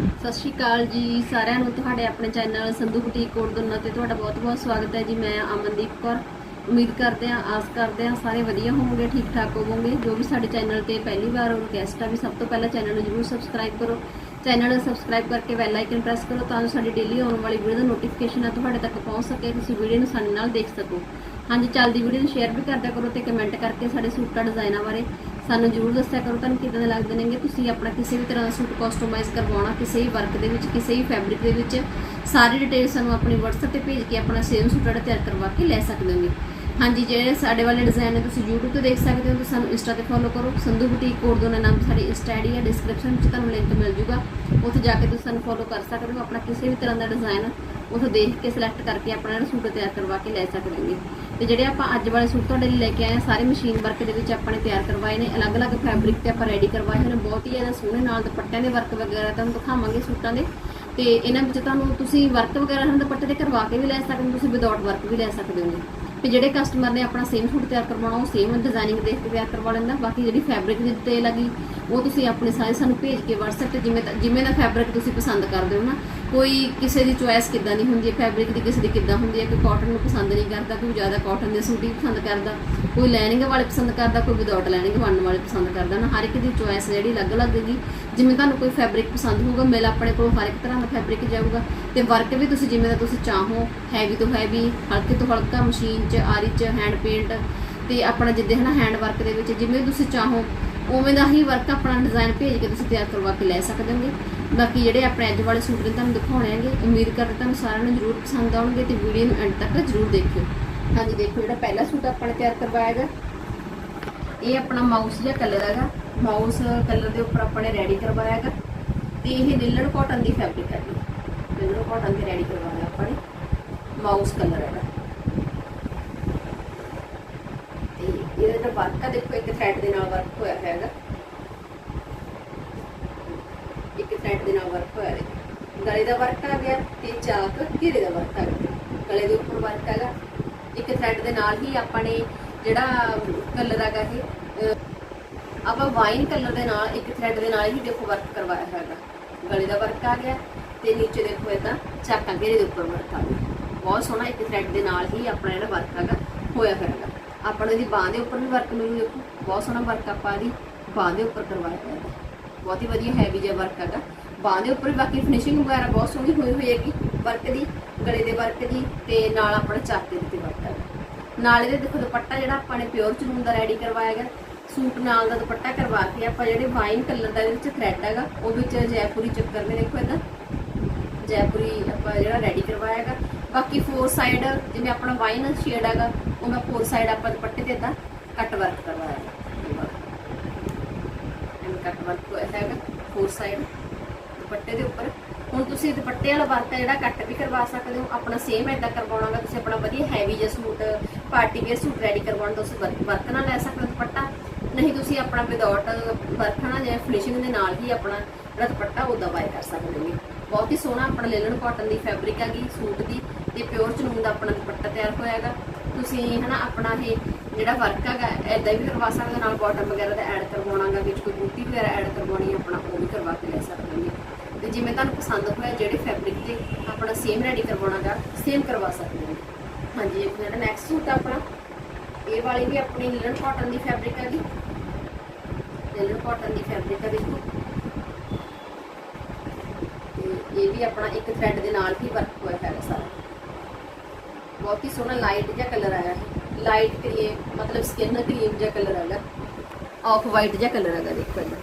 ਸਤਿ ਸ਼੍ਰੀ ਅਕਾਲ ਜੀ ਸਾਰਿਆਂ ਨੂੰ, ਤੁਹਾਡੇ ਆਪਣੇ ਚੈਨਲ ਸੰਧੂ ਬੁਟੀਕ ਕੋਟ ਦੁੰਨਾ ਤੇ ਤੁਹਾਡਾ ਬਹੁਤ-ਬਹੁਤ ਸਵਾਗਤ ਹੈ ਜੀ। ਮੈਂ ਅਮਨਦੀਪ ਕੌਰ, ਉਮੀਦ ਕਰਦੇ ਹਾਂ, ਆਸ ਕਰਦੇ ਹਾਂ ਸਾਰੇ ਵਧੀਆ ਹੋਵੋਗੇ ਠੀਕ ਠਾਕ ਹੋਵੋਗੇ। ਜੋ ਵੀ ਸਾਡੇ ਚੈਨਲ ਤੇ ਪਹਿਲੀ ਵਾਰ ਉਹ ਗੈਸਟ ਆ, ਵੀ ਸਭ ਤੋਂ ਪਹਿਲਾਂ ਚੈਨਲ ਨੂੰ ਜਰੂਰ ਸਬਸਕ੍ਰਾਈਬ ਕਰੋ। ਚੈਨਲ ਨੂੰ ਸਬਸਕ੍ਰਾਈਬ ਕਰਕੇ ਬੈਲ ਆਈਕਨ ਪ੍ਰੈਸ ਕਰੋ ਤਾਂ ਜੋ ਸਾਡੀ ਡੇਲੀ ਆਉਣ ਵਾਲੀ ਵੀਡੀਓ ਦਾ ਨੋਟੀਫਿਕੇਸ਼ਨ ਆ ਤੁਹਾਡੇ ਤੱਕ ਪਹੁੰਚ ਸਕੇ, ਤੁਸੀਂ ਵੀਡੀਓ ਨੂੰ ਸਾਡੇ ਨਾਲ ਦੇਖ ਸਕੋ। ਹਾਂਜੀ, ਚੱਲਦੀ ਵੀਡੀਓ ਨੂੰ ਸ਼ੇਅਰ ਵੀ ਕਰਦਿਆ ਕਰੋ ਤੇ ਕਮੈਂਟ ਕਰਕੇ ਸਾਡੇ ਸੂਟਾਂ ਡਿਜ਼ਾਈਨਾਂ ਬਾਰੇ ਸਾਨੂੰ ਜਰੂਰ ਦੱਸਿਆ ਕਰੋ, ਤੁਹਾਨੂੰ ਕਿਦਾਂ ਦੇ ਲੱਗਦੇ ਨੇਗੇ? ਤੁਸੀਂ ਆਪਣਾ ਕਿਸੇ ਵੀ ਤਰ੍ਹਾਂ ਦਾ ਸੂਟ ਕਸਟਮਾਈਜ਼ ਕਰਵਾਉਣਾ, ਕਿਸੇ ਵੀ ਵਰਕ ਦੇ ਵਿੱਚ, ਕਿਸੇ ਵੀ ਫੈਬਰਿਕ ਦੇ ਵਿੱਚ, ਸਾਰੀ ਡਿਟੇਲ ਸਾਨੂੰ ਆਪਣੀ WhatsApp ਤੇ ਭੇਜ ਕੇ ਆਪਣਾ ਸੇਮ ਸੂਟ ਜਿਹੜਾ ਤਿਆਰ ਕਰਵਾ ਕੇ ਲੈ ਸਕਦੇ ਹੋਗੇ ਹਾਂਜੀ ਜਿਹੜੇ ਸਾਡੇ ਵਾਲੇ ਡਿਜ਼ਾਈਨ ਨੇ ਤੁਸੀਂ YouTube 'ਤੇ ਦੇਖ ਸਕਦੇ ਹੋ, ਤੇ ਸਾਨੂੰ ਇੰਸਟਾ ਤੇ ਫੋਲੋ ਕਰੋ। ਸੰਧੂ ਬੁਟੀਕ ਕੋਡ ਦੋਨਾਂ ਨਾਮ ਸਾਡੀ ਇੰਸਟਾ ਆਈਡੀ ਹੈ ਡਿਸਕ੍ਰਿਪਸ਼ਨ ਵਿੱਚ ਤੁਹਾਨੂੰ ਲਿੰਕ ਮਿਲ ਜੂਗਾ। ਉੱਥੇ ਜਾ ਕੇ ਤੁਸੀਂ ਸਾਨੂੰ ਫੋਲੋ ਕਰ ਸਕਦੇ ਹੋ, ਆਪਣਾ ਕਿਸੇ ਵੀ ਤਰ੍ਹਾਂ ਦਾ ਡਿਜ਼ਾਈਨ ਉੱਥੇ ਦੇਖ ਕੇ ਸਿਲੈਕਟ ਕਰਕੇ ਆਪਣਾ ਜਿਹੜਾ ਸੂਟ ਤਿਆਰ ਕਰਵਾ ਕੇ ਲੈ ਸਕਦੇ ਹੋਗੇ ਤੇ ਜਿਹੜੇ ਆਪਾਂ ਅੱਜ ਵਾਲੇ ਸੂਟ ਤੁਹਾਡੇ ਲਈ ਲੈ ਕੇ ਆਏ ਆ, ਸਾਰੇ ਮਸ਼ੀਨ ਵਰਕ ਦੇ ਵਿੱਚ ਆਪਾਂ ਨੇ ਤਿਆਰ ਕਰਵਾਏ ਨੇ, ਅਲੱਗ-ਅਲੱਗ ਫੈਬਰਿਕ ਤੇ ਆਪਾਂ ਰੈਡੀ ਕਰਵਾਏ ਹਨ ਬਹੁਤ ਹੀ ਜ਼ਿਆਦਾ ਸੋਹਣੇ ਨਾਲ ਦੁਪੱਟਿਆਂ ਦੇ ਵਰਕ ਵਗੈਰਾ ਤੁਹਾਨੂੰ ਦਿਖਾਵਾਂਗੇ ਸੂਟਾਂ ਦੇ। ਤੇ ਇਹਨਾਂ ਵਿੱਚ ਤੁਹਾਨੂੰ ਤੁਸੀਂ ਵਰਕ ਵਗੈਰਾ ਹਨ, ਦੁਪੱਟੇ ਤੇ ਕਰਵਾ ਕੇ ਵੀ ਲੈ ਸਕਦੇ ਹੋ, ਤੁਸੀਂ ਵਿਦਆਊਟ ਵਰਕ ਵੀ ਲੈ ਸਕਦੇ ਹੋ ਤੇ ਜਿਹੜੇ ਕਸਟਮਰ ਨੇ ਆਪਣਾ ਸੇਮ ਸੂਟ ਤਿਆਰ ਕਰਵਾਉਣਾ, ਉਹ ਸੇਮ ਡਿਜ਼ਾਈਨਿੰਗ ਦੇਖ ਕੇ ਤਿਆਰ ਕਰਵਾ ਲੈਂਦਾ, ਬਾਕੀ ਜਿਹੜੀ ਫੈਬਰਿਕ ਦੀ ਡਿਟੇਲ ਹੈਗੀ ਉਹ ਤੁਸੀਂ ਆਪਣੇ ਸਾਰੇ ਸਾਨੂੰ ਭੇਜ ਕੇ WhatsApp ਤੇ ਜਿਵੇਂ ਜਿਵੇਂ ਦਾ ਫੈਬਰਿਕ ਤੁਸੀਂ ਪਸੰਦ ਕਰਦੇ ਹੋ ਨਾ, ਕੋਈ ਕਿਸੇ ਦੀ ਚੁਆਇਸ ਕਿੱਦਾਂ ਨਹੀਂ ਹੁੰਦੀ ਹੈ? ਫੈਬਰਿਕ ਦੀ ਕਿਸੇ ਦੀ ਕਿੱਦਾਂ ਹੁੰਦੀ ਹੈ ਕੋਈ ਕਾਟਨ ਨੂੰ ਪਸੰਦ ਨਹੀਂ ਕਰਦਾ, ਕੋਈ ਜ਼ਿਆਦਾ ਕਾਟਨ ਦੇ ਸੂਟ ਹੀ ਪਸੰਦ ਕਰਦਾ, ਕੋਈ ਲੈਨਿੰਗ ਵਾਲੇ ਪਸੰਦ ਕਰਦਾ, ਕੋਈ ਵਿਦਆਊਟ ਲਾਈਨਿੰਗ ਬਣਨ ਵਾਲੇ ਪਸੰਦ ਕਰਦਾ ਨਾ, ਹਰ ਇੱਕ ਦੀ ਚੁਆਇਸ ਜਿਹੜੀ ਅਲੱਗ-ਅਲੱਗ ਹੈਗੀ। ਜਿਵੇਂ ਤੁਹਾਨੂੰ ਕੋਈ ਫੈਬਰਿਕ ਪਸੰਦ ਹੋਊਗਾ ਮਿਲ ਆਪਣੇ ਕੋਲ ਹਰ ਇੱਕ ਤਰ੍ਹਾਂ ਦਾ ਫੈਬਰਿਕ ਜਾਊਗਾ ਤੇ ਵਰਕ ਵੀ ਤੁਸੀਂ ਜਿਵੇਂ ਦਾ ਤੁਸੀਂ ਚਾਹੋ ਹੈਵੀ ਤੋਂ ਹੈਵੀ ਹਲਕੇ ਤੋਂ ਹਲਕਾ ਮਸ਼ੀਨ 'ਚ, ਆਰੀ 'ਚ ਹੈਂਡ ਪੇਂਟ ਤੇ ਆਪਣਾ ਜਿੱਦੇ ਹਨਾ ਹੈਂਡ ਵਰਕ ਦੇ ਵਿੱਚ, ਜਿਵੇਂ ਤੁਸੀਂ ਚਾਹੋ ਉਵੇਂ ਦਾ ਹੀ ਵਰਕ ਆਪਣਾ ਡਿਜ਼ਾਈਨ ਭੇਜ ਕੇ ਤੁਸੀਂ ਤਿਆਰ ਕਰਵਾ ਕੇ ਲੈ ਸਕਦੇ ਹੋਗੇ। ਬਾਕੀ ਜਿਹੜੇ ਆਪਣੇ ਅੱਜ ਵਾਲੇ ਸੂਟ ਨੇ ਤੁਹਾਨੂੰ ਦਿਖਾਉਣੇ ਹੈਗੇ, ਉਮੀਦ ਕਰਦੇ ਤੁਹਾਨੂੰ ਸਾਰਿਆਂ ਨੂੰ ਜ਼ਰੂਰ ਪਸੰਦ ਆਉਣਗੇ ਤੇ ਵੀਡੀਓ ਨੂੰ ਐਂਡ ਤੱਕ ਜ਼ਰੂਰ ਦੇਖਿਓ। ਹਾਂਜੀ ਦੇਖੋ ਜਿਹੜਾ ਪਹਿਲਾ ਸੂਟ ਆਪਾਂ ਨੇ ਤਿਆਰ ਕਰਵਾਇਆ ਹੈਗਾ। ਇਹ ਆਪਣਾ ਮਾਊਸ ਜਿਹਾ ਕਲਰ ਹੈਗਾ। ਮਾਊਸ ਕਲਰ ਦੇ ਉੱਪਰ ਆਪਾਂ ਨੇ ਰੈਡੀ ਕਰਵਾਇਆ ਹੈਗਾ ਤੇ ਇਹ ਨਿੱਲਣ ਕਾਟਨ ਦੀ ਫੈਬਰਿਕ ਹੈ ਜੀ ਨਿੱਲਣ ਕਾਟਨ ਦੀ ਰੈਡੀ ਕਰਵਾਇਆ ਆਪਾਂ ਨੇ। ਮਾਊਸ ਕਲਰ ਹੈਗਾ ਤੇ ਇਹਦਾ ਜਿਹੜਾ ਵਰਕ ਆ ਦੇਖੋ, ਇੱਕ ਥ੍ਰੈਡ ਦੇ ਨਾਲ ਵਰਕ ਹੋਇਆ ਹੈਗਾ। ਇੱਕ ਥ੍ਰੈਡ ਦੇ ਨਾਲ ਵਰਕ ਹੋਇਆ ਹੈ ਗਲੇ ਦਾ ਵਰਕ ਆ ਗਿਆ ਤੇ ਚਾਕ ਘੇਰੇ ਦਾ ਵਰਕ ਆ ਗਿਆ। ਗਲੇ ਦੇ ਉੱਪਰ ਵਰਕ ਹੈਗਾ। ਇੱਕ ਥ੍ਰੈਡ ਦੇ ਨਾਲ ਹੀ ਆਪਾਂ ਨੇ ਜਿਹੜਾ ਕਲਰ ਹੈਗਾ ਇਹ ਆਪਾਂ ਵਾਈਨ ਕਲਰ ਦੇ ਨਾਲ, ਇੱਕ ਥ੍ਰੈਡ ਦੇ ਨਾਲ ਹੀ ਦੇਖੋ ਵਰਕ ਕਰਵਾਇਆ ਹੈਗਾ। ਗਲੇ ਦਾ ਵਰਕ ਆ ਗਿਆ ਤੇ ਨੀਚੇ ਦੇਖੋ ਇਦਾਂ ਚਾਕਾਂ ਘੇਰੇ ਦੇ ਉੱਪਰ ਵਰਕ ਆ ਗਿਆ। ਬਹੁਤ ਸੋਹਣਾ ਇੱਕ ਥ੍ਰੈਡ ਦੇ ਨਾਲ ਹੀ ਆਪਣਾ ਜਿਹੜਾ ਵਰਕ ਹੈਗਾ ਹੋਇਆ ਹੈਗਾ। ਆਪਾਂ ਨੂੰ ਇਹਦੀ ਬਾਹ ਦੇ ਉੱਪਰ ਵੀ ਵਰਕ ਮਿਲੂ, ਦੇਖੋ, ਬਹੁਤ ਸੋਹਣਾ ਵਰਕ ਆਪਾਂ ਇਹਦੀ। ਬਾਹ ਦੇ ਉੱਪਰ ਕਰਵਾਇਆ ਹੈਗਾ ਬਹੁਤ ਹੀ ਵਧੀਆ ਹੈਵੀ ਜਿਹਾ ਵਰਕ ਹੈਗਾ। ਬਾਹ ਦੇ ਉੱਪਰ ਬਾਕੀ ਫਿਨਿਸ਼ਿੰਗ ਵਗੈਰਾ ਬਹੁਤ ਸੋਹਣੀ ਹੋਈ ਹੋਈ ਹੈਗੀ ਵਰਕ ਦੀ, ਗਲੇ ਦੇ ਵਰਕ ਦੀ ਤੇ ਨਾਲ ਆਪਣਾ ਚਾਕੇ ਦੇ ਉੱਤੇ ਵਰਕ ਹੈਗਾ। ਨਾਲ ਇਹਦੇ ਦੇਖੋ ਦੁਪੱਟਾ ਜਿਹੜਾ ਆਪਾਂ ਨੇ ਪਿਓਰ ਚਨੂਨ ਦਾ ਰੈਡੀ ਕਰਵਾਇਆ ਹੈਗਾ ਸੂਟ ਨਾਲ ਦਾ ਦੁਪੱਟਾ ਕਰਵਾ ਕੇ ਆਪਾਂ ਜਿਹੜੇ ਵਾਈਨ ਕਲਰ ਦਾ ਇਹਦੇ ਵਿੱਚ ਥ੍ਰੈਡ ਹੈਗਾ, ਉਹ ਵਿੱਚ ਜੈਪੁਰੀ ਚੱਕਰ ਨੇ ਦੇਖੋ ਇਹਦਾ। ਜੈਪੁਰੀ ਆਪਾਂ ਜਿਹੜਾ ਰੈਡੀ ਕਰਵਾਇਆ ਹੈਗਾ। ਬਾਕੀ ਫੋਰ ਸਾਈਡ ਜਿਵੇਂ ਆਪਣਾ ਵਾਈਨ ਸ਼ੇਡ ਹੈਗਾ ਉਹਦਾ ਫੋਰ ਸਾਈਡ ਆਪਾਂ ਦੁਪੱਟੇ ਤੇ ਇਦਾਂ ਕੱਟ ਵਰਕ ਕਰਵਾਇਆ। ਹੈਗਾ ਕੱਟ ਵਰਕ ਹੈਗਾ ਫੋਰ ਸਾਈਡ। ਦੁਪੱਟੇ ਦੇ ਉੱਪਰ। ਹੁਣ ਤੁਸੀਂ ਦੁਪੱਟੇ ਵਾਲਾ ਵਰਕ ਹੈ ਜਿਹੜਾ ਕੱਟ ਵੀ ਕਰਵਾ ਸਕਦੇ ਹੋ। ਆਪਣਾ ਸੇਮ ਐਦਾਂ ਕਰਵਾਉਣਾਗਾ ਤੁਸੀਂ ਆਪਣਾ ਵਧੀਆ ਹੈਵੀ ਜਿਹਾ suit party wear suit ready ਕਰਵਾਉਣ ਤੋਂ ਤੁਸੀਂ ਵਰਕ ਵਰਕ ਨਾਲ ਲੈ ਸਕਦੇ ਹੋ ਦੁਪੱਟਾ। ਨਹੀਂ ਤੁਸੀਂ ਆਪਣਾ ਵਿਦਆਊਟ ਵਰਕ ਜਾਂ ਫਿਨਿਸ਼ਿੰਗ ਦੇ ਨਾਲ ਹੀ ਆਪਣਾ ਜਿਹੜਾ ਦੁਪੱਟਾ ਉਹਦਾ ਬਾਏ ਕਰ ਸਕਦੇ ਹੋ। ਬਹੁਤ ਹੀ ਸੋਹਣਾ, ਆਪਣਾ ਲੇਲਨ ਕਾਟਨ ਦੀ ਫੈਬਰਿਕ ਹੈਗੀ ਸੂਟ ਦੀ। ਤੇ ਪਿਓਰ ਚਨੂਨ ਦਾ ਆਪਣਾ ਦੁਪੱਟਾ ਤਿਆਰ ਹੋਇਆ ਹੈਗਾ। ਤੁਸੀਂ ਹਨਾ ਆਪਣਾ ਇਹ ਜਿਹੜਾ ਵਰਕ ਹੈਗਾ ਐਦਾਂ ਵੀ ਕਰਵਾ ਸਕਦੇ ਹੋ, ਨਾਲ ਬਾਟਮ ਵਗੈਰਾ ਦਾ ਐਡ ਕਰਵਾਉਣਾਗਾ ਵਿੱਚ ਕੋਈ ਬੂਟੀ ਵਗੈਰਾ ਐਡ ਕਰਵਾਉਣੀ ਆਪਣਾ ਉਹ ਵੀ ਕਰਵਾ ਕੇ ਲੈ ਸਕਦੇ ਹੋ ਤੇ ਜਿਵੇਂ ਤੁਹਾਨੂੰ ਪਸੰਦ ਹੋਇਆ, ਜਿਹੜੇ ਫੈਬਰਿਕ ਤੇ ਆਪਣਾ ਸੇਮ ਰੈਡੀ ਕਰਵਾਉਣਾਗਾ ਸੇਮ ਕਰਵਾ ਸਕਦੇ ਹੋ ਹਾਂਜੀ ਇਹ ਜਿਹੜਾ ਨੈਕਸਟ ਸੂਟ ਆ ਆਪਣਾ। ਇਹ ਵਾਲੀ ਵੀ ਆਪਣੀ ਲਿਲਨ ਕਾਟਨ ਦੀ ਫੈਬਰਿਕ ਹੈਗੀ ਲਿਲਨ ਕਾਟਨ ਦੀ ਫੈਬਰਿਕ ਹੈ ਦੇਖੋ। ਤੇ ਇਹ ਵੀ ਆਪਣਾ ਇੱਕ ਥ੍ਰੈਡ ਦੇ ਨਾਲ ਹੀ ਵਰਕ ਹੋਇਆ ਹੈਗਾ ਸਾਰਾ। ਬਹੁਤ ਹੀ ਸੋਹਣਾ ਲਾਈਟ ਜਿਹਾ ਕਲਰ ਆਇਆ ਹੈ ਲਾਈਟ ਕਰੀਮ ਮਤਲਬ ਸਕਿਨ ਕਰੀਮ ਜਿਹਾ ਕਲਰ ਹੈਗਾ। ਆਫ ਵਾਈਟ ਜਿਹਾ ਕਲਰ ਹੈਗਾ, ਦੇਖੋ ਇਹਦਾ।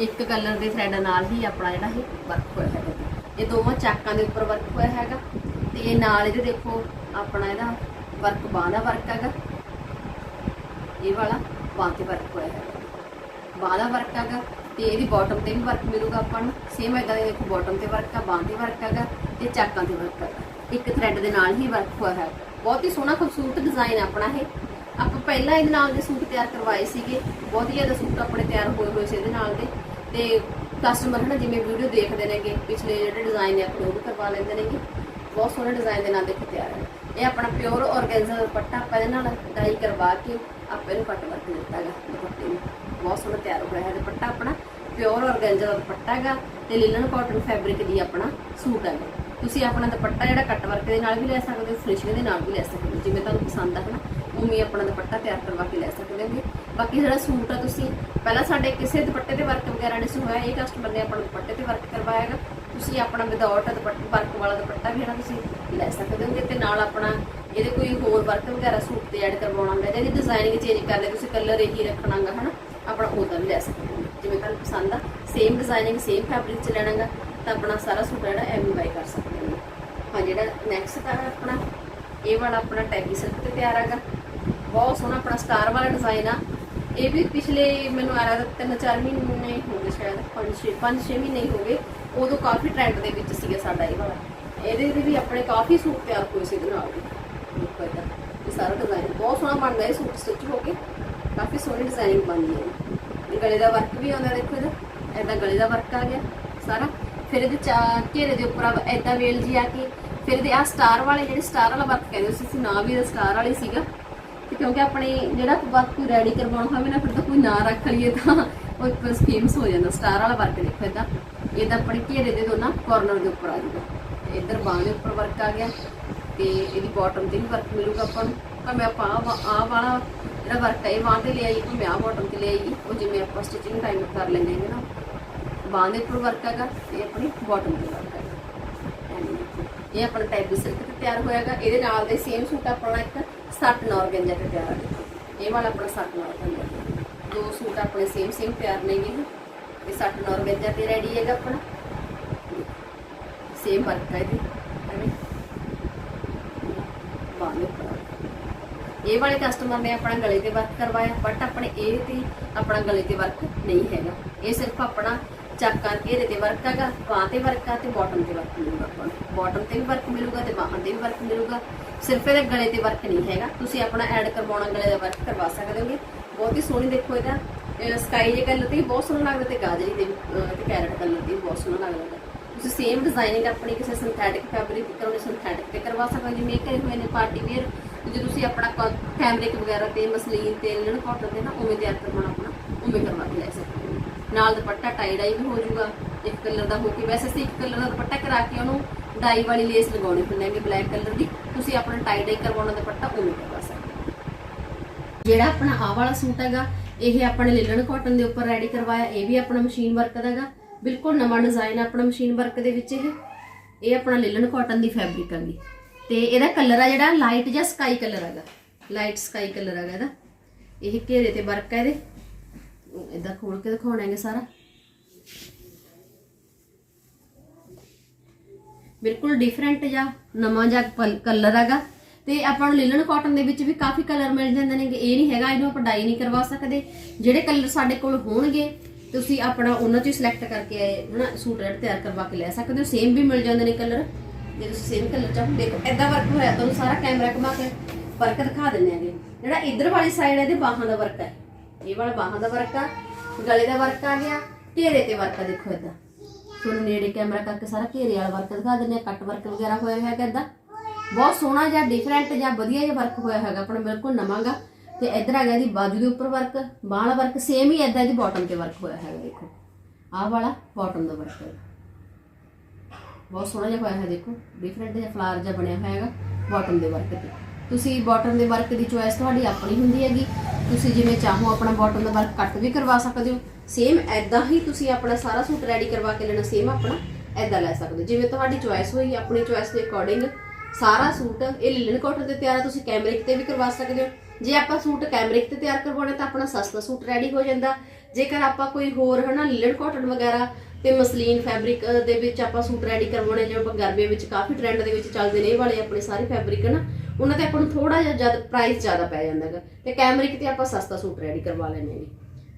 ਇੱਕ ਕਲਰ ਦੇ ਥ੍ਰੈਡ ਨਾਲ ਹੀ ਆਪਣਾ ਜਿਹੜਾ ਇਹ ਵਰਕ ਹੋਇਆ ਹੈਗਾ। ਇਹ ਦੋਵਾਂ ਚਾਕਾਂ ਦੇ ਉੱਪਰ ਵਰਕ ਹੋਇਆ ਹੈਗਾ। ਤੇ ਇਹ ਨਾਲ ਇਹਦੇ ਦੇਖੋ, ਆਪਣਾ ਇਹਦਾ ਵਰਕ ਬਾਂਹ ਦਾ ਵਰਕ ਹੈਗਾ। ਇਹ ਵਾਲਾ ਬਾਂਹ ਤੇ ਵਰਕ ਹੋਇਆ ਹੈਗਾ। ਬਾਂਹ ਦਾ ਵਰਕ ਹੈਗਾ ਤੇ ਇਹਦੀ ਬਾਟਮ ਤੇ ਵੀ ਵਰਕ ਮਿਲੂਗਾ ਆਪਾਂ ਨੂੰ। ਸੇਮ ਇਦਾਂ ਦੇ ਦੇਖੋ ਬਾਟਮ ਤੇ ਵਰਕ ਆ, ਬਾਂਹ ਤੇ ਵਰਕ ਹੈਗਾ ਤੇ ਚਾਕਾਂ ਤੇ ਵਰਕ ਹੈਗਾ। ਇੱਕ ਥ੍ਰੈਡ ਦੇ ਨਾਲ ਹੀ ਵਰਕ ਹੋਇਆ ਹੈ। ਬਹੁਤ ਹੀ ਸੋਹਣਾ ਖੂਬਸੂਰਤ ਡਿਜ਼ਾਈਨ ਆਪਣਾ ਇਹ। ਆਪਾਂ ਪਹਿਲਾਂ ਇਹਦੇ ਨਾਲ ਦੇ ਸੂਟ ਤਿਆਰ ਕਰਵਾਏ ਸੀਗੇ। ਬਹੁਤ ਹੀ ਜ਼ਿਆਦਾ ਸੂਟ ਆਪਣੇ ਤਿਆਰ ਹੋਏ ਹੋਏ ਸੀ ਇਹਦੇ ਨਾਲ ਦੇ। ਤੇ ਕਸਟਮਰ ਹਨਾ, ਜਿਵੇਂ ਵੀਡੀਓ ਦੇਖਦੇ ਨੇਗੇ, ਪਿਛਲੇ ਜਿਹੜੇ ਡਿਜ਼ਾਈਨ ਨੇ ਆਪਣੇ ਉਹ ਵੀ ਕਰਵਾ ਲੈਂਦੇ ਨੇਗੇ। ਬਹੁਤ ਸੋਹਣੇ ਡਿਜ਼ਾਈਨ ਦੇ ਨਾਲ ਦੇਖੋ ਤਿਆਰ ਹੈ। ਇਹ ਆਪਣਾ ਪਿਓਰ ਔਰਗੈਂਜਾ ਦੁਪੱਟਾ ਆਪਾਂ ਇਹਦੇ ਨਾਲ ਡਾਈ ਕਰਵਾ ਕੇ ਆਪਾਂ ਇਹਨੂੰ ਕੱਟ ਵਰਕ ਦਿੱਤਾ ਹੈਗਾ ਦੁਪੱਟੇ ਨੂੰ। ਬਹੁਤ ਸੋਹਣਾ ਤਿਆਰ ਹੋਇਆ ਹੈ ਦੁਪੱਟਾ ਆਪਣਾ। ਪਿਓਰ ਔਰਗੈਂਜਾ ਦਾ ਦੁਪੱਟਾ ਹੈਗਾ ਤੇ ਲਿਨਨ ਕਾਟਨ ਫੈਬਰਿਕ ਦੀ ਆਪਣਾ ਸੂਟ ਹੈਗਾ। ਤੁਸੀਂ ਆਪਣਾ ਦੁਪੱਟਾ ਜਿਹੜਾ ਕੱਟ ਵਰਕ ਦੇ ਨਾਲ ਵੀ ਲੈ ਸਕਦੇ ਹੋ ਫਿਨਿਸ਼ਿੰਗ ਦੇ ਨਾਲ ਵੀ ਲੈ ਸਕਦੇ ਹੋ। ਜਿਵੇਂ ਤੁਹਾਨੂੰ ਪਸੰਦ ਆ ਹਨਾ, ਉਵੇਂ ਆਪਣਾ ਦੁਪੱਟਾ ਤਿਆਰ ਕਰਵਾ ਕੇ ਲੈ ਸਕਦੇ ਹੋਗੇ। ਬਾਕੀ ਜਿਹੜਾ ਸੂਟ ਆ ਤੁਸੀਂ, ਪਹਿਲਾਂ ਸਾਡੇ ਕਿਸੇ ਦੁਪੱਟੇ ਤੇ ਵਰਕ ਵਗੈਰਾ ਨਹੀਂ ਸੀ ਹੋਇਆ, ਇਹ ਕਸਟਮਰ ਨੇ ਆਪਣਾ ਦੁਪੱਟੇ ਤੇ ਵਰਕ ਕਰਵਾਇਆ ਹੈਗਾ। ਤੁਸੀਂ ਆਪਣਾ ਵਿਦਆਊਟ ਦੁਪੱਟਾ ਵਰਕ ਵਾਲਾ ਦੁਪੱਟਾ ਵੀ ਜਿਹੜਾ ਤੁਸੀਂ ਲੈ ਸਕਦੇ ਹੋਗੇ ਤੇ ਨਾਲ ਆਪਣਾ ਇਹਦੇ ਕੋਈ ਹੋਰ ਵਰਕ ਵਗੈਰਾ ਸੂਟ ਤੇ ਐਡ ਕਰਵਾਉਣਾ ਹੁੰਦਾ ਜਾਂ ਇਹਦੀ ਡਿਜ਼ਾਈਨਿੰਗ ਚੇਂਜ ਕਰਨੀ ਤੁਸੀਂ ਕਲਰ ਇਹੀ ਰੱਖਣਾਗਾ ਹਨਾ। ਆਪਣਾ ਉਹਦਾ ਵੀ ਲੈ ਸਕਦੇ ਹੋ। ਜਿਵੇਂ ਤੁਹਾਨੂੰ ਪਸੰਦ ਆ ਸੇਮ ਡਿਜ਼ਾਈਨਿੰਗ ਸੇਮ ਫੈਬਰਿਕ ਚ ਲੈਣਾਗਾ ਤਾਂ ਆਪਣਾ ਸਾਰਾ ਸੂਟ ਜਿਹੜਾ ਐਵੇਂ ਬਾਈ ਕਰ ਸਕਦੇ ਹੋ। ਹਾਂ, ਜਿਹੜਾ ਨੈਕਸਟ ਆ ਆਪਣਾ ਇਹ ਵਾਲਾ ਆਪਣਾ ਟੈਗੀ ਸਿਲਕ ਤੇ ਤਿਆਰ ਹੈਗਾ ਬਹੁਤ ਸੋਹਣਾ ਆਪਣਾ ਸਟਾਰ ਵਾਲਾ ਡਿਜ਼ਾਈਨ ਆ। ਇਹ ਵੀ ਪਿਛਲੇ ਮੈਨੂੰ ਆ ਰਿਹਾ ਤਿੰਨ ਚਾਰ ਮਹੀਨੇ ਹੋ ਗਏ ਸ਼ਾਇਦ, ਪੰਜ ਛੇ ਪੰਜ ਛੇ ਮਹੀਨੇ ਹੋ ਗਏ। ਉਦੋਂ ਕਾਫੀ ਟ੍ਰੈਂਡ ਦੇ ਵਿੱਚ ਸੀਗਾ ਸਾਡਾ ਇਹ ਵਾਲਾ। ਇਹਦੇ ਦੇ ਵੀ ਆਪਣੇ ਕਾਫੀ ਸੂਟ ਤਿਆਰ ਹੋਏ ਸੀ ਇਹਦੇ ਨਾਲ ਵੀ। ਇਹ ਸਾਰਾ ਡਿਜ਼ਾਈਨ ਬਹੁਤ ਸੋਹਣਾ ਬਣਦਾ ਇਹ ਸੂਟ ਸਟਿਚ ਹੋ ਕੇ। ਕਾਫੀ ਸੋਹਣੀ ਡਿਜ਼ਾਈਨਿੰਗ ਬਣਦੀ ਹੈ। ਗਲੇ ਦਾ ਵਰਕ ਵੀ ਆਉਂਦਾ ਦੇਖੋ ਇਹਦਾ। ਐਦਾਂ ਗਲੇ ਦਾ ਵਰਕ ਆ ਗਿਆ ਸਾਰਾ। ਫਿਰ ਇਹਦੇ ਚਾ, ਘੇਰੇ ਦੇ ਉੱਪਰ ਐਦਾਂ ਵੇਲ ਜੀ ਆ ਕੇ, ਫਿਰ ਇਹਦੇ ਆ ਸਟਾਰ ਵਾਲੇ ਜਿਹੜੇ ਸਟਾਰ ਵਾਲਾ ਵਰਕ ਕਹਿੰਦੇ ਸੀ, ਅਸੀਂ ਵੀ ਇਹਦਾ ਸਟਾਰ ਵਾਲੇ ਸੀਗਾ। ਤੇ ਕਿਉਂਕਿ ਆਪਣੇ ਜਿਹੜਾ ਵਰਕ ਕੋਈ ਰੈਡੀ ਕਰਵਾਉਣਾ ਹੋਵੇ ਨਾ, ਫਿਰ ਤਾਂ ਕੋਈ ਨਾ ਰੱਖ ਲਈਏ ਤਾਂ ਉਹ ਇੱਕ ਫੇਮਸ ਹੋ ਜਾਂਦਾ ਸਟਾਰ ਵਾਲਾ ਵਰਕ ਦੇਖੋ ਇਹਦਾ ਇਹਦਾ ਆਪਣੇ ਘੇਰੇ ਦੇ ਦੋਨਾਂ ਕਾਰਨਰ ਦੇ ਉੱਪਰ ਆ ਜਾਊਗਾ। ਇੱਧਰ ਬਾਹਾਂ ਦੇ ਉੱਪਰ ਵਰਕ ਆ ਗਿਆ ਤੇ ਇਹਦੀ ਬਾਟਮ ਤੇ ਵੀ ਵਰਕ ਮਿਲੂਗਾ ਆਪਾਂ ਨੂੰ। ਭਾਵੇਂ ਆਪਾਂ ਆਹ ਵਾਲਾ ਜਿਹੜਾ ਵਰਕ ਹੈ ਇਹ ਬਾਂਹ ਤੇ ਲਿਆਈ ਮੈਂ ਆਹ ਬਾਟਮ ਤੇ ਲਿਆਈ। ਉਹ ਜਿਵੇਂ ਆਪਾਂ ਸਟਿਚਿੰਗ ਟਾਈਮ ਕਰ ਲੈਂਦੇ ਹਾਂ ਨਾ। ਬਾਂਹ ਦੇ ਉੱਪਰ ਵਰਕ ਹੈਗਾ ਤੇ ਆਪਣੀ ਬਾਟਮ ਤੇ ਵਰਕ ਹੈਗਾ। ਇਹ ਆਪਣਾ ਟੈਬੀ ਸਿਲਕ ਤੇ ਤਿਆਰ ਹੋਇਆਗਾ ਇਹਦੇ ਨਾਲ ਦੇ ਸੇਮ ਸੂਟ ਆਪਣਾ ਇੱਕ ਸੱਟ ਨੌਰਗੰਜਾ ਤੇ ਤਿਆਰ ਹੈ ਇਹ ਵਾਲਾ ਆਪਣਾ ਸੱਟ ਨੌਰਗੰਜਾ ਦੋ ਸੂਟ ਆਪਣੇ ਸੇਮ ਸੇਮ ਤਿਆਰ ਨੇਗੇ ਇਹ ਸੱਟ ਨੌਰਗੰਜਾ ਤੇ ਰੈਡੀ ਹੈਗਾ ਆਪਣਾ। ਸੇਮ ਵਰਕ ਹੈ ਇਹਦੀ ਐਵੇਂ ਇਹ ਵਾਲੇ ਕਸਟਮਰ ਨੇ ਆਪਣਾ ਗਲੇ ਤੇ ਵਰਕ ਕਰਵਾਇਆ ਬਟ ਆਪਣੇ ਇਹ ਤੇ ਆਪਣਾ ਗਲੇ ਤੇ ਵਰਕ ਨਹੀਂ ਹੈਗਾ। ਇਹ ਸਿਰਫ ਆਪਣਾ ਚੱਕ ਚੱਕਾਂ ਘੇਰੇ ਤੇ ਵਰਕ ਹੈਗਾ ਬਾਂਹ ਤੇ ਵਰਕ ਆ ਤੇ ਬਾਟਮ ਤੇ ਵਰਕ ਮਿਲੂਗਾ ਆਪਾਂ ਨੂੰ। ਬਾਟਮ ਤੇ ਵੀ ਵਰਕ ਮਿਲੂਗਾ ਤੇ ਬਾਹਾਂ ਤੇ ਵੀ ਵਰਕ ਮਿਲੂਗਾ। ਸਿਰਫ ਇਹਦੇ ਗਲੇ ਤੇ ਵਰਕ ਨਹੀਂ ਹੈਗਾ। ਤੁਸੀਂ ਆਪਣਾ ਐਡ ਕਰਵਾਉਣਾ ਗਲੇ ਦਾ ਵਰਕ ਕਰਵਾ ਸਕਦੇ ਹੋਗੇ। ਬਹੁਤ ਹੀ ਸੋਹਣੀ ਦੇਖੋ ਇਹਦਾ। ਸਕਾਈ ਜੇ ਕਲਰ ਤੇ ਬਹੁਤ ਸੋਹਣਾ ਲੱਗਦਾ ਤੇ ਗਾਜਰੀ ਦੇ ਵੀ, ਤੇ ਕੈਰਟ ਕਲਰ ਤੇ ਵੀ ਬਹੁਤ ਸੋਹਣਾ ਲੱਗਦਾ। ਤੁਸੀਂ ਸੇਮ ਡਿਜ਼ਾਈਨਿੰਗ ਆਪਣੀ ਕਿਸੇ ਸਿੰਥੈਟਿਕ ਫੈਬਰਿਕ ਕਰਾਉਣੀ ਸਿੰਥੈਟਿਕ ਤੇ ਕਰਵਾ ਸਕਦੇ ਹੋ ਜਿਵੇਂ ਕਰੇ ਹੋਏ ਨੇ ਪਾਰਟੀ ਵੇਅਰ ਜੇ ਤੁਸੀਂ ਆਪਣਾ ਫੈਬਰਿਕ ਵਗੈਰਾ ਤੇ ਮਸਲੀਨ ਤੇ ਲਿਨਨ ਕਾਟਨ ਦੇ ਨਾ, ਉਵੇਂ ਤਿਆਰ ਕਰਵਾਉਣਾ ਆਪਣਾ, ਉਵੇਂ ਕਰਵਾ ਕੇ ਲੈ ਸਕਦੇ ਹੋ। ਨਾਲ ਦੁਪੱਟਾ ਟਾਈ ਡਾਈ ਵੀ ਹੋ ਜਾਊਗਾ, ਇੱਕ ਕਲਰ ਦਾ ਹੋ ਕੇ। ਵੈਸੇ ਅਸੀਂ ਇੱਕ ਕਲਰ ਦਾ ਦੁਪੱਟਾ ਕਰਾ ਕੇ ਉਹਨੂੰ ਡਾਈ ਵਾਲੀ ਲੇਸ ਲਗਾਉਣੀ ਪੈਂਦੀ ਬਲੈਕ ਕਲਰ ਦੀ। ਤੁਸੀਂ ਆਪਣਾ ਟਾਈ ਡਾਈ ਕਰਵਾਉਣਾ ਦੁਪੱਟਾ, ਉਵੇਂ ਕਰਵਾ ਸਕਦੇ ਹੋ। ਜਿਹੜਾ ਆਪਣਾ ਆਹ ਵਾਲਾ ਸੂਟ ਹੈਗਾ, ਇਹ ਆਪਣੇ ਲਿਲਨ ਕਾਟਨ ਦੇ ਉੱਪਰ ਰੈਡੀ ਕਰਵਾਇਆ, ਇਹ ਵੀ ਆਪਣਾ ਮਸ਼ੀਨ ਵਰਕ ਦਾ ਹੈਗਾ। ਬਿਲਕੁਲ ਨਵਾਂ ਡਿਜ਼ਾਈਨ ਆਪਣਾ ਮਸ਼ੀਨ ਵਰਕ ਦੇ ਵਿੱਚ ਇਹ। ਇਹ ਆਪਣਾ ਲਿਲਨ ਕਾਟਨ ਦੀ ਫੈਬਰਿਕ ਹੈਗੀ ਤੇ ਇਹਦਾ ਕਲਰ ਆ ਜਿਹੜਾ ਲਾਈਟ ਜਾਂ ਸਕਾਈ ਕਲਰ ਹੈਗਾ ਲਾਈਟ ਸਕਾਈ ਕਲਰ ਹੈਗਾ ਇਹਦਾ। ਇਹ ਘੇਰੇ ਤੇ ਵਰਕ ਹੈ ਇਹਦੇ। ਇਦਾਂ ਖੋਲ ਕੇ ਦਿਖਾਉਣਾ ਹੈਗਾ ਸਾਰਾ। ਬਿਲਕੁਲ ਡਿਫਰੈਂਟ ਜਾਂ ਨਵਾਂ ਜਾਂ ਕਲਰ ਹੈਗਾ। ਤੇ ਆਪਾਂ ਨੂੰ ਲਿਲਨ ਕਾਟਨ ਦੇ ਵਿੱਚ ਵੀ ਕਾਫੀ ਕਲਰ ਮਿਲ ਜਾਂਦੇ ਨੇ ਇਹ ਨਹੀਂ ਹੈਗਾ, ਇਹਨੂੰ ਆਪਾਂ ਡਾਈ ਨਹੀਂ ਕਰਵਾ ਸਕਦੇ। ਜਿਹੜੇ ਕਲਰ ਸਾਡੇ ਕੋਲ ਹੋਣਗੇ ਤੁਸੀਂ ਆਪਣਾ ਉਹਨਾਂ ਚੋਂ ਸਿਲੈਕਟ ਕਰਕੇ ਹਨਾ, ਸੂਟ ਰੈਡ ਤਿਆਰ ਕਰਵਾ ਕੇ ਲੈ ਸਕਦੇ ਹੋ। ਸੇਮ ਵੀ ਮਿਲ ਜਾਂਦੇ ਨੇ ਕਲਰ ਜੇ ਤੁਸੀਂ ਸੇਮ ਕਲਰ ਚਾਹੋ ਦੇਖੋ ਐਦਾਂ ਵਰਕ ਹੋਇਆ, ਤੁਹਾਨੂੰ ਸਾਰਾ ਕੈਮਰਾ ਘੁਮਾ ਕੇ ਵਰਕ ਦਿਖਾ ਦਿੰਦੇ ਆਂਗੇ ਜਿਹੜਾ ਇਧਰ ਵਾਲੀ ਸਾਈਡ ਹੈ ਇਹਦੇ ਬਾਹਾਂ ਦਾ ਵਰਕ ਹੈ ਇਹ ਵਾਲਾ ਬਾਹਾਂ ਦਾ ਵਰਕ ਆ, ਗਲੇ ਦਾ ਵਰਕ ਆ ਗਿਆ, ਘੇਰੇ ਤੇ ਵਰਕ ਆ, ਦੇਖੋ ਏਦਾਂ। ਤੁਹਾਨੂੰ ਨੇੜੇ ਕੈਮਰਾ ਕਰਕੇ ਸਾਰਾ ਘੇਰੇ ਵਾਲਾ ਵਰਕ ਦਿਖਾ ਦਿੰਦੇ ਆ ਕੱਟ ਵਰਕ ਵਗੈਰਾ ਹੋਇਆ ਹੈਗਾ ਏਦਾਂ। ਬਹੁਤ ਸੋਹਣਾ ਜਿਹਾ ਡਿਫਰੈਂਟ ਜਾਂ ਵਧੀਆ ਜਿਹਾ ਵਰਕ ਹੋਇਆ ਹੈਗਾ, ਆਪਣਾ ਬਿਲਕੁਲ ਨਵਾਂਗਾ। ਤੇ ਇੱਧਰ ਆ ਗਿਆ ਦੀ ਬਾਜੂ ਦੇ ਉੱਪਰ ਵਰਕ ਬਾਹਾਂ ਵਾਲਾ ਵਰਕ ਸੇਮ ਹੀ ਏਦਾਂ ਦੀ ਬਾਟਮ ਤੇ ਵਰਕ ਹੋਇਆ ਹੈਗਾ, ਦੇਖੋ। ਆਹ ਵਾਲਾ ਬਾਟਮ ਦਾ ਵਰਕ ਹੈ ਬਹੁਤ ਸੋਹਣਾ ਜਿਹਾ ਹੋਇਆ ਹੈ, ਦੇਖੋ। ਡਿਫਰੈਂਟ ਜਿਹਾ ਫਲਾਰ ਜਿਹਾ ਬਣਿਆ ਹੋਇਆ ਹੈਗਾ ਬਾਟਮ ਦੇ ਵਰਕ ਤੇ। ਤੁਸੀਂ ਬਾਟਮ ਦੇ ਵਰਕ ਦੀ ਚੋਇਸ ਤੁਹਾਡੀ ਆਪਣੀ ਹੁੰਦੀ ਹੈਗੀ। ਤੁਸੀਂ ਜਿਵੇਂ ਚਾਹੋ ਆਪਣਾ ਬਾਟਮ ਦਾ ਵਰਕ ਕੱਟ ਵੀ ਕਰਵਾ ਸਕਦੇ ਹੋ। ਸੇਮ ਐਦਾਂ ਹੀ ਤੁਸੀਂ ਆਪਣਾ ਸਾਰਾ ਸੂਟ ਰੈਡੀ ਕਰਵਾ ਕੇ ਲੈਣਾ ਸੇਮ ਆਪਣਾ ਐਦਾਂ ਲੈ ਸਕਦੇ ਹੋ। ਜਿਵੇਂ ਤੁਹਾਡੀ ਚੋਇਸ ਹੋਈ, ਆਪਣੀ ਚੋਇਸ ਦੇ ਅਕੋਰਡਿੰਗ ਸਾਰਾ ਸੂਟ ਇਹ ਲਿਲਨ ਕਾਟਨ ਤੇ ਤਿਆਰ ਹੈ ਤੁਸੀਂ ਕੈਮਰਿਕ ਤੇ ਵੀ ਕਰਵਾ ਸਕਦੇ ਹੋ। ਜੇ ਆਪਾਂ ਸੂਟ ਕੈਮਰਿਕ ਤੇ ਤਿਆਰ ਕਰਵਾਉਣਾ ਤਾਂ ਆਪਣਾ ਸਸਤਾ ਸੂਟ ਰੈਡੀ ਹੋ ਜਾਂਦਾ। ਜੇਕਰ ਆਪਾਂ ਕੋਈ ਹੋਰ, ਹਨਾ ਲਿਲਨ ਕਾਟਨ ਵਗੈਰਾ ਤੇ ਮਸਲੀਨ ਫੈਬਰਿਕ ਦੇ ਵਿੱਚ ਆਪਾਂ ਸੂਟ ਰੈਡੀ ਕਰਵਾਉਣੇ, ਜਿਵੇਂ ਆਪਾਂ ਗਰਮੀਆਂ ਵਿੱਚ ਕਾਫੀ ਟ੍ਰੈਂਡ ਦੇ ਵਿੱਚ ਚੱਲਦੇ ਨੇ ਇਹ ਵਾਲੇ ਆਪਣੇ ਸਾਰੇ ਫੈਬਰਿਕ ਨਾ ਉਹਨਾਂ ਤੇ ਆਪਾਂ ਨੂੰ ਥੋੜਾ ਜਿਹਾ ਜ਼ਿਆਦਾ ਪ੍ਰਾਈਸ ਜ਼ਿਆਦਾ ਪੈ ਜਾਂਦਾ ਹੈਗਾ। ਤੇ ਕੈਮਰਿਕ ਤੇ ਆਪਾਂ ਸਸਤਾ ਸੂਟ ਰੈਡੀ ਕਰਵਾ ਲੈਂਦੇ ਨੇ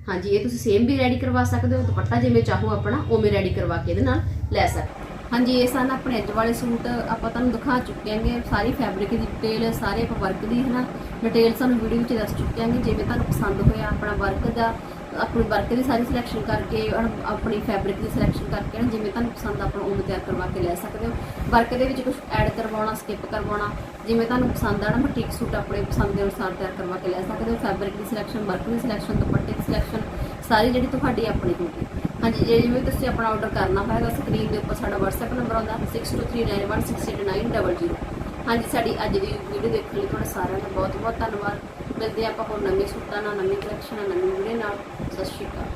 ਹਾਂਜੀ, ਇਹ ਤੁਸੀਂ ਸੇਮ ਵੀ ਰੈਡੀ ਕਰਵਾ ਸਕਦੇ ਹੋ, ਦੁਪੱਟਾ ਜਿਵੇਂ ਚਾਹੋ ਆਪਣਾ, ਉਵੇਂ ਰੈਡੀ ਕਰਵਾ ਕੇ ਇਹਦੇ ਨਾਲ ਲੈ ਸਕਦੇ ਹੋ। ਹਾਂਜੀ, ਇਹ ਸਨ ਆਪਣੇ ਅੱਜ ਵਾਲੇ ਸੂਟ। ਆਪਾਂ ਤੁਹਾਨੂੰ ਦਿਖਾ ਚੁੱਕੇ ਹਾਂਗੇ, ਸਾਰੀ ਫੈਬਰਿਕ ਦੀ ਡਿਟੇਲ ਸਾਰੇ ਆਪਾਂ ਵਰਕ ਦੀ ਹੈ ਨਾ ਡਿਟੇਲ ਸਾਨੂੰ ਵੀਡੀਓ ਵਿੱਚ ਦੱਸ ਚੁੱਕੇ ਹਾਂਗੇ, ਜਿਵੇਂ ਤੁਹਾਨੂੰ ਪਸੰਦ ਹੋਇਆ ਆਪਣਾ ਵਰਕ ਦਾ, ਆਪਣੀ ਵਰਕ ਦੀ ਸਾਰੀ ਸਿਲੈਕਸ਼ਨ ਕਰਕੇ ਆਪਣੀ ਫੈਬਰਿਕ ਦੀ ਸਿਲੈਕਸ਼ਨ ਕਰਕੇ ਨਾ ਜਿਵੇਂ ਤੁਹਾਨੂੰ ਪਸੰਦ ਆਪਣਾ ਉਵੇਂ ਤਿਆਰ ਕਰਵਾ ਕੇ ਲੈ ਸਕਦੇ ਹੋ। ਵਰਕ ਦੇ ਵਿੱਚ ਕੁਝ ਐਡ ਕਰਵਾਉਣਾ ਸਕਿਪ ਕਰਵਾਉਣਾ, ਜਿਵੇਂ ਤੁਹਾਨੂੰ ਪਸੰਦ ਆ ਨਾ ਬੁਟੀਕ ਸੂਟ ਆਪਣੇ ਪਸੰਦ ਦੇ ਅਨੁਸਾਰ ਤਿਆਰ ਕਰਵਾ ਕੇ ਲੈ ਸਕਦੇ ਹੋ। ਫੈਬਰਿਕ ਦੀ ਸਿਲੈਕਸ਼ਨ ਵਰਕ ਦੀ ਸਿਲੈਕਸ਼ਨ ਦੁਪੱਟੇ ਦੀ ਸਿਲੈਕਸ਼ਨ ਸਾਰੀ ਜਿਹੜੀ ਤੁਹਾਡੀ ਆਪਣੀ ਹੋਊਗੀ ਹਾਂਜੀ, ਜੇ ਜਿਵੇਂ ਤੁਸੀਂ ਆਪਣਾ ਆਰਡਰ ਕਰਨਾ ਹੋਏਗਾ ਸਕਰੀਨ ਦੇ ਉੱਪਰ ਸਾਡਾ WhatsApp ਨੰਬਰ ਆਉਂਦਾ 6239168900 ਹਾਂਜੀ, ਸਾਡੀ ਅੱਜ ਦੀ ਵੀਡੀਓ ਦੇਖਣ ਲਈ ਤੁਹਾਡਾ ਸਾਰਿਆਂ ਦਾ ਬਹੁਤ ਬਹੁਤ ਧੰਨਵਾਦ। ਮਿਲਦੇ ਹਾਂ ਆਪਾਂ ਹੋਰ ਨਵੇਂ ਸੂਟਾਂ ਨਾਲ, ਨਵੀਂ ਕਲੈਕਸ਼ਨ ਨਾਲ, ਨਵੀਂ ਵੀਡੀਓ ਨਾਲ। ਸਤਿ ਸ਼੍ਰੀ ਅਕਾਲ।